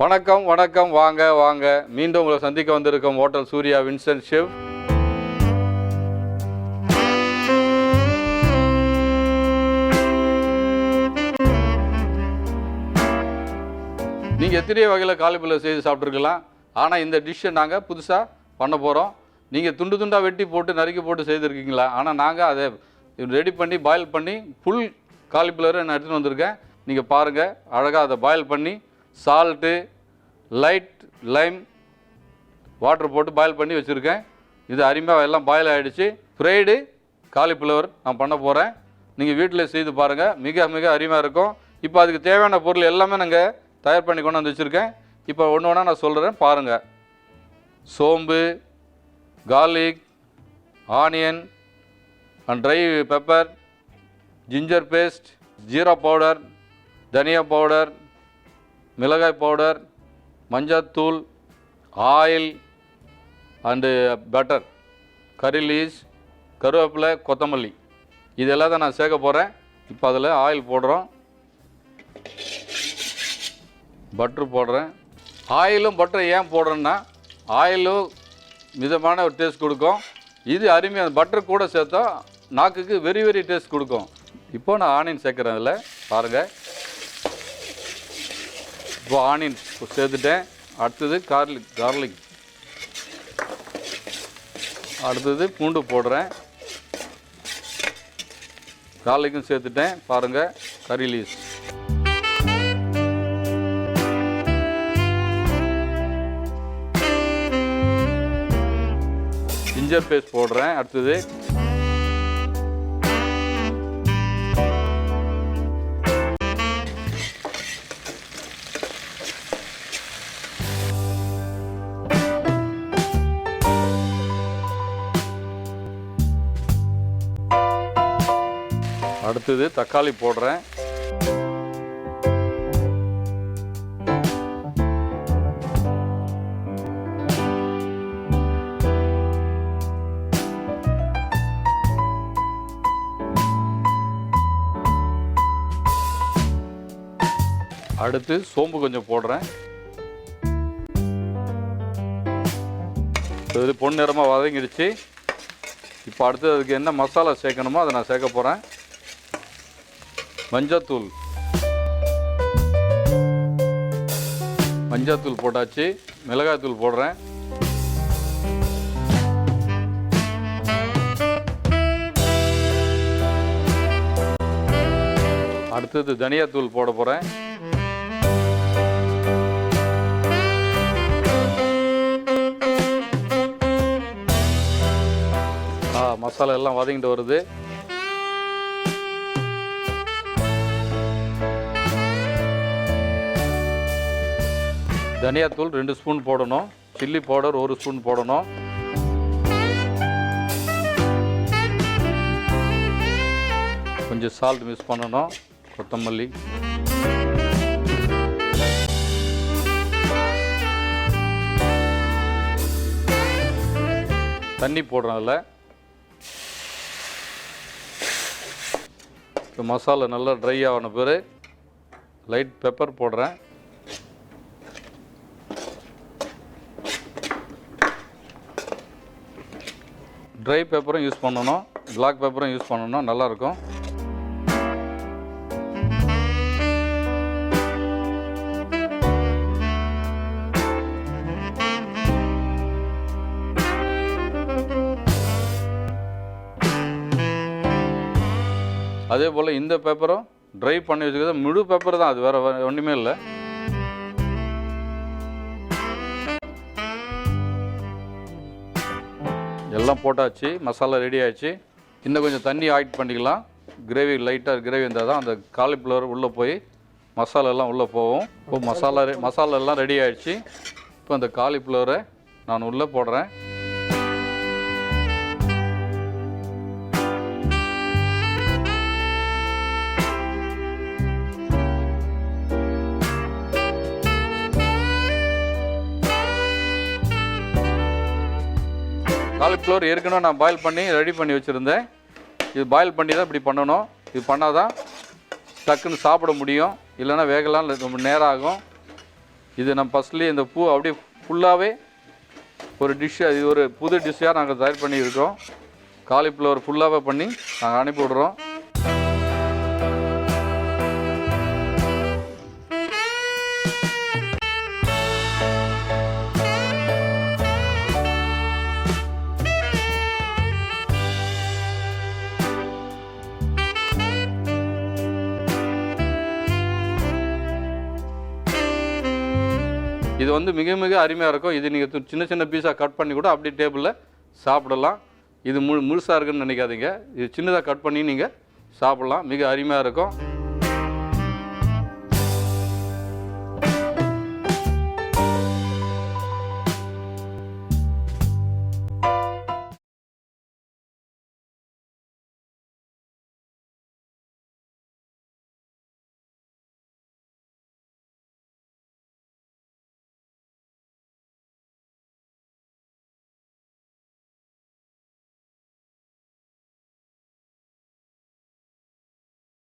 வணக்கம் வணக்கம். வாங்க வாங்க. மீண்டும் உங்களை சந்திக்க வந்திருக்கும் ஹோட்டல் சூர்யா வின்சென்ட் ஷெஃப் நீங்கள் எத்தனையோ வகையில் காலிஃப்ளவர் செய்து சாப்பிட்ருக்கலாம் ஆனால் இந்த டிஷ்ஷை நாங்கள் புதுசாக பண்ண போகிறோம் நீங்கள் துண்டு துண்டாக வெட்டி போட்டு நறுக்கி போட்டு செய்திருக்கீங்களா? ஆனால் நாங்கள் அதை ரெடி பண்ணி பாயில் பண்ணி ஃபுல் காலிஃப்ளவரை நான் எடுத்துகிட்டு வந்திருக்கேன். நீங்கள் பாருங்கள் அழகாக அதை பாயில் பண்ணி சால்ட்டு லைட் லைம் வாட்டர் போட்டு பாயில் பண்ணி வச்சுருக்கேன். இது அருமையாக எல்லாம் பாயில் ஆகிடுச்சு ஃப்ரைடு காலிஃப்ளவர் நான் பண்ண போகிறேன் நீங்கள் வீட்டில் செய்து பாருங்கள் மிக மிக அருமையாக இருக்கும். இப்போ அதுக்கு தேவையான பொருள் எல்லாமே நாங்கள் தயார் பண்ணி கொண்டு வந்து வச்சுருக்கேன். இப்போ ஒன்று ஒன்றா நான் சொல்கிறேன் பாருங்கள் சோம்பு garlic onion and dry pepper ginger paste jeera powder தனியா பவுடர் மிளகாய் பவுடர் மஞ்சத்தூள் oil and butter curry leaves கருவேப்பிலை கொத்தமல்லி. இதெல்லாம் தான் நான் சேர்க்க போகிறேன் இப்போ அதில் ஆயில் போடுறோம். பட்ரு போடுறேன். ஆயிலும் பட்டர் ஏன் போடுறேன்னா ஆயிலும் மிதமான ஒரு டேஸ்ட் கொடுக்கும். இது அருமையான பட்டர் கூட சேர்த்தா நாக்குக்கு வெரி வெரி டேஸ்ட் கொடுக்கும். இப்போ நான் ஆனியன் சேர்க்குறேன் அதில் பாருங்கள் இப்போ ஆனியன் சேர்த்துட்டேன். அடுத்தது கார்லிக் கார்லிக் அடுத்தது பூண்டு போடுறேன். கார்லிக்கும் சேர்த்துட்டேன். பாருங்கள் கறி லீஸ் ஜிஞ்சர் பேஸ்ட் போடுறேன். அடுத்தது அடுத்தது தக்காளி போடுறேன். அடுத்து சோம்பு கொஞ்சம் போடுறேன். இது பொன்னிறமாக வதங்கிடுச்சு இப்போ அடுத்து அதுக்கு என்ன மசாலா சேர்க்கணுமோ அதை நான் சேர்க்க போகிறேன் மஞ்சத்தூள். மஞ்சத்தூள் போட்டாச்சு. மிளகாய்த்தூள் போடுறேன். அடுத்தது தனியாத்தூள் போட போகிறேன் ஆ மசாலா எல்லாம் வதங்கிட்டு வருது. தனியாத்தூள் ரெண்டு ஸ்பூன் போடணும். சில்லி பவுடர் ஒரு ஸ்பூன் போடணும். கொஞ்சம் சால்ட் மிக்ஸ் பண்ணணும். கொத்தமல்லி. தண்ணி போடுறோம் அதில். இப்போ மசாலா நல்லா ட்ரை ஆன பிறகு லைட் பெப்பர் போடுறேன். ட்ரை பேப்பரும் யூஸ் பண்ணணும் பிளாக் பேப்பரும் யூஸ் பண்ணணும் நல்லாயிருக்கும் அதே போல் இந்த பேப்பரும் ட்ரை பண்ணி வச்சுக்கிறது முழு பேப்பர் தான் அது வேறு ஒன்றுமே இல்லை. எல்லாம் போட்டாச்சு மசாலா ரெடி ஆயிடுச்சு. இன்னும் கொஞ்சம் தண்ணி ஆட் பண்ணிக்கலாம். கிரேவி லைட்டாக கிரேவி இருந்தால் தான் அந்த காலிஃப்ளவர் உள்ளே போய் மசாலா எல்லாம் உள்ளே போகும். இப்போ மசாலா ரெ- மசாலா எல்லாம் ரெடி ஆயிடுச்சு. இப்போ அந்த காலிஃப்ளவரை நான் உள்ளே போடுறேன். காலிஃப்ளவர் ஏற்கனவே நான் பாயில் பண்ணி ரெடி பண்ணி வச்சுருந்தேன். இது பாயில் பண்ணி தான் இப்படி பண்ணணும். இது பண்ணால் தான் டக்குன்னு சாப்பிட முடியும். இல்லைன்னா வேகலாம் ரொம்ப நேரம் ஆகும். இது நம்ம ஃபஸ்ட்லேயே இந்த பூ அப்படியே ஃபுல்லாகவே ஒரு டிஷ் இது ஒரு புது டிஷ்ஷாக நாங்கள் தயார் பண்ணியிருக்கோம். காலிஃப்ளவர் ஃபுல்லாகவே பண்ணி நாங்கள் அனுப்பி விடுறோம். இது வந்து மிக மிக அருமையாக இருக்கும். இது நீங்கள் சின்ன சின்ன பீஸாக கட் பண்ணி கூட அப்படியே டேபிளில் சாப்பிடலாம். இது முழு முழுசாக இருக்குன்னு நினைக்காதீங்க. இது சின்னதாக கட் பண்ணி நீங்கள் சாப்பிடலாம். மிக அருமையாக இருக்கும்.